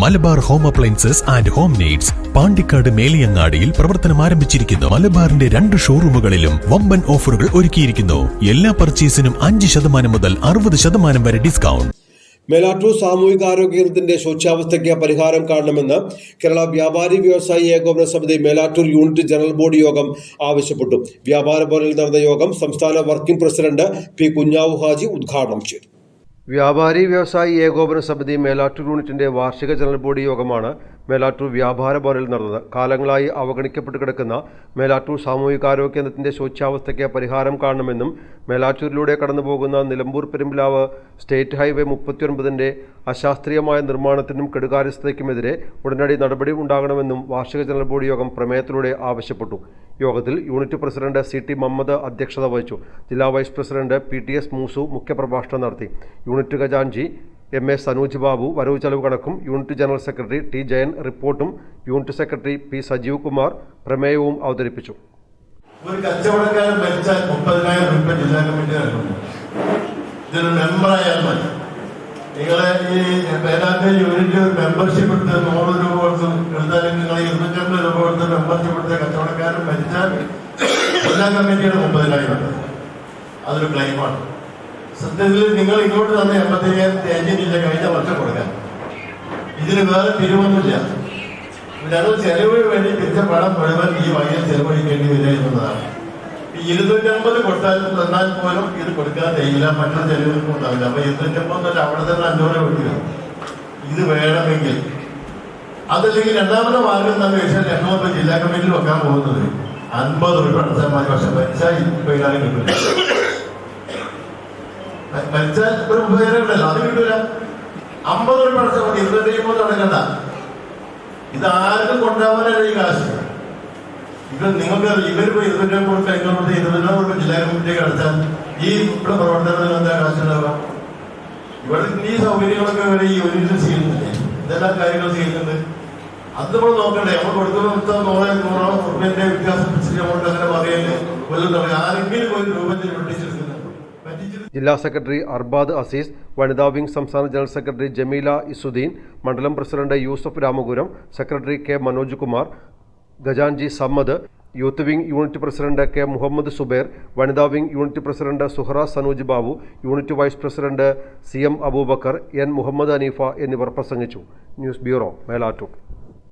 Malabar home appliances and home needs Pandikkad മേലിയങ്ങാടിയിൽ പ്രവർത്തനം ആരംഭിച്ചിരിക്കുന്നു. മലബാറിന്റെ രണ്ട് ഷോറൂമുകളിലും വമ്പൻ ഓഫറുകൾ ഒരുക്കിയിരിക്കുന്നു. എല്ലാ പർച്ചേസിനും അഞ്ച് ശതമാനം മുതൽ അറുപത് ശതമാനം വരെ ഡിസ്കൗണ്ട്. മേലാറ്റൂർ സാമൂഹികാരോഗ്യ കേന്ദ്രത്തിന്റെ ശോച്യാവസ്ഥയ്ക്ക് പരിഹാരം കാണണമെന്ന് കേരള വ്യാപാരി വ്യവസായി ഏകോപന സമിതി മേലാറ്റൂർ യൂണിറ്റ് ജനറൽ ബോഡി യോഗം ആവശ്യപ്പെട്ടു. വ്യാപാര ഭവനിൽ നടന്ന യോഗം സംസ്ഥാന working president P Kunhavu Haji ഉദ്ഘാടനം ചെയ്തു. വ്യാപാരി വ്യവസായി ഏകോപന സമിതി മേലാറ്റൂർ യൂണിറ്റിന്റെ വാർഷിക ജനറൽ ബോഡി യോഗമാണ് മേലാറ്റൂർ വ്യാപാര ഭവനിൽ നടന്നത്. കാലങ്ങളായി അവഗണിക്കപ്പെട്ട് കിടക്കുന്ന മേലാറ്റൂർ സാമൂഹികാരോഗ്യ കേന്ദ്രത്തിന്റെ ശോച്യാവസ്ഥയ്ക്ക് പരിഹാരം കാണണമെന്നും മേലാറ്റൂരിലൂടെ കടന്നുപോകുന്ന നിലമ്പൂർ പെരുമ്പിലാവ് സ്റ്റേറ്റ് ഹൈവേ മുപ്പത്തിയൊൻപതിന്റെ അശാസ്ത്രീയമായ നിർമ്മാണത്തിനും കെടുകാര്യസ്ഥതയ്ക്കുമെതിരെ ഉടനടി നടപടി ഉണ്ടാകണമെന്നും വാർഷിക ജനറൽ ബോഡി യോഗം പ്രമേയത്തിലൂടെ ആവശ്യപ്പെട്ടു. യോഗത്തിൽ unit president C T Mammad അധ്യക്ഷത വഹിച്ചു. ജില്ലാ vice president P T S Moosu മുഖ്യപ്രഭാഷണം നടത്തി. യൂണിറ്റ് ഖജാൻജി എം എ സനൂജ് ബാബു വരവ് ചെലവ് കണക്കും unit general secretary T Jayan റിപ്പോർട്ടും unit secretary P Sajeev Kumar പ്രമേയവും അവതരിപ്പിച്ചു. ഒരു കച്ചവടക്കാരൻ മരിച്ചാൽ മുപ്പതിനായിരം രൂപ ജില്ലാ കമ്മിറ്റി നൽകുന്നു ഇതൊരു മെമ്പറായാൽ മതി. നിങ്ങളെ ഈ പേരാന്റെ യൂണിറ്റ് മെമ്പർഷിപ്പ് എടുത്ത് നൂറ് രൂപ കൊടുത്ത് എടുത്താൽ നിങ്ങൾ ഇരുന്നൂറ്റമ്പത് രൂപ കൊടുത്ത് മെമ്പർഷിപ്പ് എടുത്ത കച്ചവടക്കാരൻ മരിച്ചാൽ ജില്ലാ കമ്മിറ്റിയുടെ മുപ്പതിനായിരം അതൊരു ക്ലെയിമാണ് സത്യത്തിൽ നിങ്ങൾ ഇങ്ങോട്ട് തന്നെ എൺപത്തിനായിരം തേഞ്ഞിട്ടില്ല കഴിഞ്ഞ വർഷം കൊടുക്കാൻ. ഇതിന് വേറെ തിരുവൊന്നുമില്ല ഞങ്ങൾ ചെലവിന് വേണ്ടി പിരിച്ച പണം മുഴുവൻ ഈ വഴിയിൽ ചെലവഴിക്കേണ്ടി വരിക എന്നുള്ളതാണ്. ഇരുന്നൂറ്റമ്പത് കൊടുത്താൽ തന്നാൽ പോലും ഇത് കൊടുക്കാൻ കഴിയില്ല. മറ്റൊരു ചെലവുകൾക്കും ഉണ്ടാവില്ല. അപ്പൊ ഇരുന്നൂറ്റമ്പത് തന്നെ അവിടെ തന്നെ അഞ്ഞൂറ് കൊടുക്കുക. ഇത് വേണമെങ്കിൽ. അതല്ലെങ്കിൽ രണ്ടാമത്തെ മാർഗം എന്താണെന്ന് വെച്ചാൽ രണ്ടാമത്തെ ജില്ലാ കമ്മിറ്റിയിൽ വെക്കാൻ പോകുന്നത് അൻപത് രൂപ അടച്ചാൽ മതി. പക്ഷെ മരിച്ചാൽ ഇരുപതിനായിരം കിട്ടില്ല മരിച്ചാൽ ഒരു ഉണ്ടല്ലോ അത് കിട്ടൂല. അമ്പത് രൂപ അടച്ചാൽ മതി ഇരുപത് അമ്പത് അടക്കണ്ട ഇത് ആർക്കും കൊണ്ടുപോകാനല്ല ഈ കാശ്. ഇത് നിങ്ങൾക്ക് ഇവരിപ്പോ രൂപ കൊടുക്കുക ഇരുപത് രൂപ കൊടുക്കുക ജില്ലാ കമ്മിറ്റിയൊക്കെ അടച്ചാൽ ഈ ഇവിടെ പ്രവർത്തനത്തിന് എന്താ കാശ് ഉണ്ടാവുക? ഇവിടെ ഈ സൗകര്യങ്ങളൊക്കെ വരെ ഈ ഒരു ചെയ്യുന്നില്ലേ ഇതെല്ലാം കാര്യങ്ങൾ ചെയ്യുന്നുണ്ട്. അത് നമ്മൾ നോക്കണ്ടേ. നമ്മൾ കൊടുക്കുന്ന നൂറ് നൂറോ റുപ്യന്റെ വ്യത്യാസം അങ്ങനെ പറയൽ കൊല്ലം തുടങ്ങി. ആരെങ്കിലും ഒരു രൂപത്തിൽ പറ്റിച്ചെടുത്ത് ജില്ലാ സെക്രട്ടറി അർബാദ് അസീസ് വനിതാ വിംഗ് സംസ്ഥാന ജനറൽ സെക്രട്ടറി ജമീല ഇസുദ്ദീൻ മണ്ഡലം president Yusuf Ramapuram secretary K Manoj Kumar ഗജാൻജി Sammad youth wing unit president K Muhammad Subair വനിതാ wing unit president Suhara Sanuj Babu unit vice president C M Aboobacker N Muhammad Aneefa എന്നിവർ പ്രസംഗിച്ചു. News bureau Melattur.